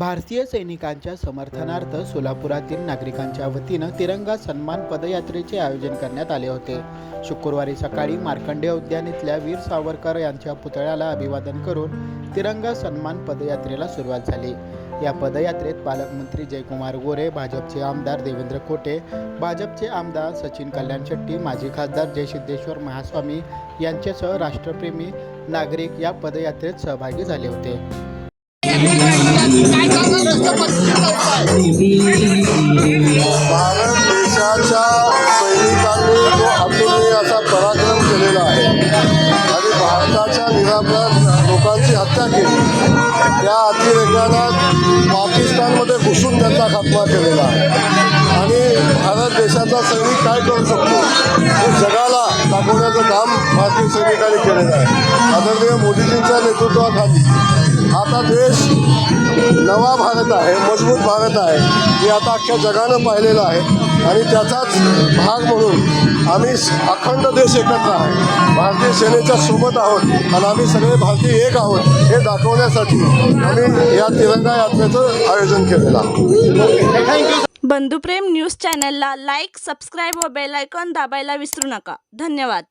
भारतीय सैनिकांच्या समर्थनार्थ सोलापुरातील नागरिकांच्या वतीनं तिरंगा सन्मान पदयात्रेचे आयोजन करण्यात आले होते. शुक्रवारी सकाळी मार्कंडेय उद्यान इथल्या वीर सावरकर यांच्या पुतळ्याला अभिवादन करून तिरंगा सन्मान पदयात्रेला सुरुवात झाली. या पदयात्रेत पालकमंत्री जयकुमार गोरे भाजपचे आमदार देवेंद्र कोटे भाजपचे आमदार सचिन कल्याण शेट्टी माजी खासदार जयसिद्धेश्वर महास्वामी यांच्यासह राष्ट्रप्रेमी नागरिक या पदयात्रेत सहभागी झाले होते. भारत देशाच्या सैनिकांनी तो अतुलनीय असा पराक्रम केलेला आहे आणि भारताच्या निरापराध लोकांची हत्या केली त्या अतिरेकाला पाकिस्तानमध्ये घुसून त्यांचा खात्मा केलेला आहे. आणि भारत देशाचा सैनिक काय करू शकतो? हे जगाला दाखवण्याचं काम भारतीय सैनिकांनी केलेलं आहे. आदरणीय मोदीजींच्या नेतृत्वाखाली आता देश नवा भारत आहे मजबूत भारत आहे हे आता अख्ख्या जगानं पाहिलेलं आहे. आणि त्याचाच भाग म्हणून आम्ही अखंड देश एकत्र आहे. भारतीय सेनेच्या सोबत आहोत आणि आम्ही सगळे भारतीय एक आहोत हे दाखवण्यासाठी आम्ही या तिरंगा यात्रेचं आयोजन केलेलं आहे. बंधुप्रेम न्यूज चॅनलला लाईक सबस्क्राईब व बेलायकॉन दाबायला विसरू नका. धन्यवाद.